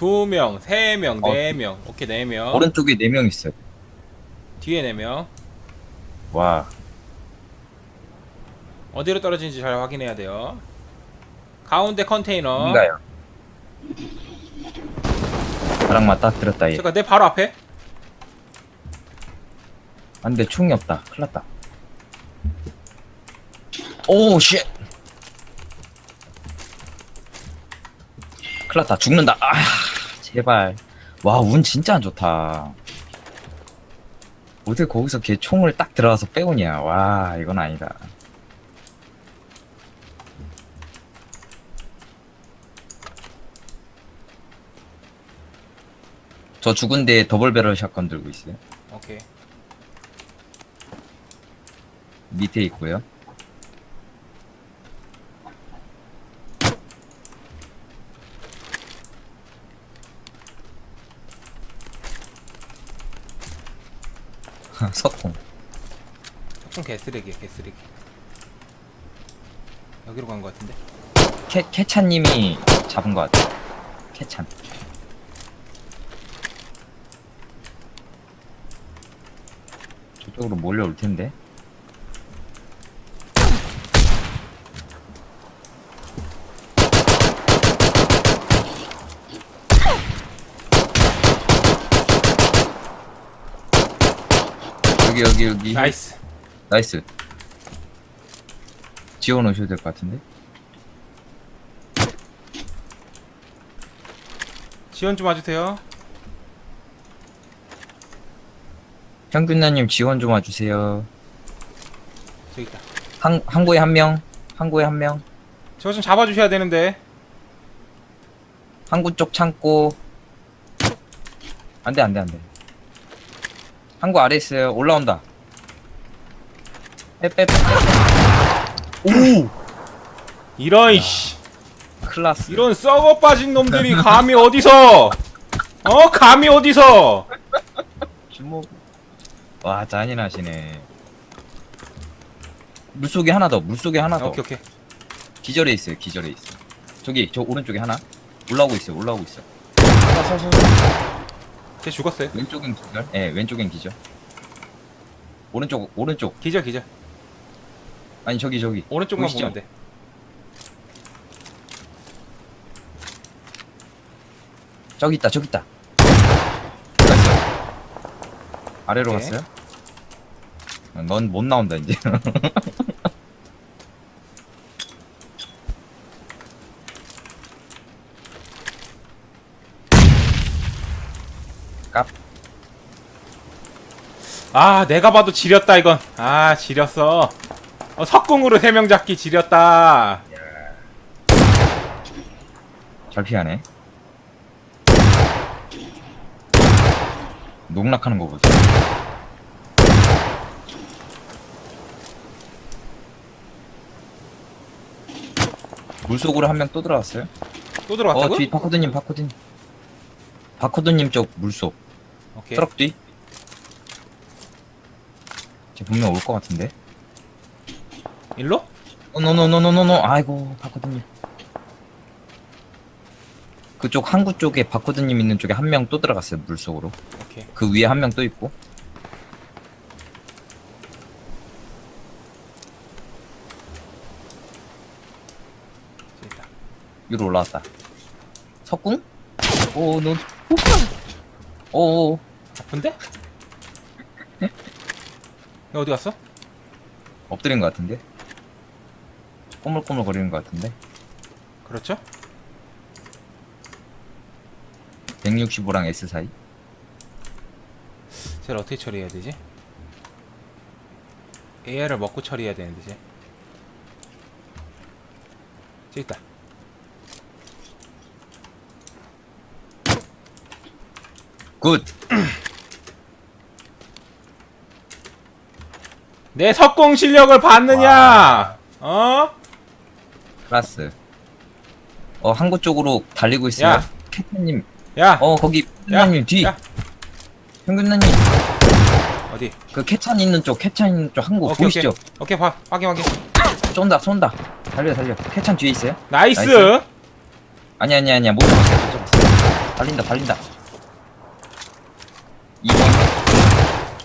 두 명, 세 명, 어. 네 명. 오케이 네 명. 오른쪽에 4명 있어요. 뒤에 네 명. 와, 어디로 떨어지는지 잘 확인해야 돼요. 가운데 컨테이너. 뭔가요? 나랑 맞다 들었다 얘. 잠깐 내 바로 앞에. 안돼 총이 없다. 큰일 났다. 오 쉣. 큰일 났다. 죽는다. 아 제발. 와 운 진짜 안 좋다. 어떻게 거기서 걔 총을 딱 들어가서 빼오냐. 와 이건 아니다. 저 죽은 데 더블 배럴 샷건 들고 있어요. 오케이. 밑에 있고요. 석공. 총 개쓰레기야 개쓰레기. 여기로 간 것 같은데. 캐, 캐찬님이 잡은 것 같아. 캐찬. 저쪽으로 몰려올 텐데. 여기 여기 여기 나이스. 나이스 지원 오셔도 될것 같은데 지원 좀 와주세요. 현균나님 지원 좀 와주세요 저기 있다. 한, 항구에 한명 항구에 한명 저거 좀 잡아주셔야 되는데. 항구 쪽 창고 안돼 안돼 안돼 항구 아래 있어요 올라온다 빼빼빼 오 이런 씨. 클라스 이런 썩어 빠진 놈들이 감히 어디서? 어 감히 어디서? 주먹 와 잔인하시네 물 속에 하나 더 물 속에 하나 더 오케이 오케이. 기절해 있어요. 기절해 있어. 저기 저 오른쪽에 하나 올라오고 있어. 올라오고 있어. 서, 서, 서, 서. 쟤 죽었어요. 왼쪽엔 기절. 예, 네, 왼쪽엔 기절. 오른쪽 오른쪽. 기절 기절. 아니 저기 저기. 오른쪽만 보이시죠? 보면 돼. 저기 있다. 저기 있다. 아래로 오케이. 갔어요? 넌 못 나온다 이제. 깝. 아 내가 봐도 지렸다 이건. 아 지렸어. 어, 석궁으로 세 명 잡기 지렸다. 잘 피하네. 농락하는 거 보세요. 물속으로 한 명 또 들어왔어요? 또 들어왔다고? 어, 뒤 바코드님, 바코드님. 바코드님 쪽 물속. 오케이. 트럭 뒤. 쟤 분명 올 것 같은데. 일로? 노노노노노노. 아이고, 바코드님. 그쪽 항구 쪽에 바코드님 있는 쪽에 한 명 또 들어갔어요, 물속으로. 오케이. 그 위에 한 명 또 있고. 저기 있다. 위로 올라왔다. 석궁? 오, 너. 오, 오. 아픈데? 야 어디 갔어? 엎드린 것 같은데? 꼬물꼬물 거리는 것 같은데? 그렇죠? 165랑 S 사이? 쟤를 어떻게 처리해야 되지? AR을 먹고 처리해야 되는데 쟤. 저기 있다. 굿! 내 석공 실력을 봤느냐? 어? 클라스. 어, 항구 쪽으로 달리고 있어요. 야. 캡틴님. 야, 어, 거기, 야, 현균나님 뒤. 야. 현균나님. 어디? 그 캐찬 있는 쪽, 캐찬 있는 쪽 항구 오케이, 보이시죠? 오케이, 봐, 확인, 확인. 쏜다, 쏜다. 달려, 달려. 캐찬 뒤에 있어요? 나이스. 나이스. 아니, 아니, 아니야. 못 잡았어, 못 잡았어. 달린다 달린다 2번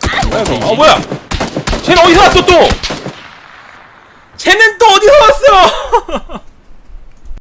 아이고, 어 뭐야? 쟤는 어디서 왔어 또? 쟤는 또 어디서 왔어?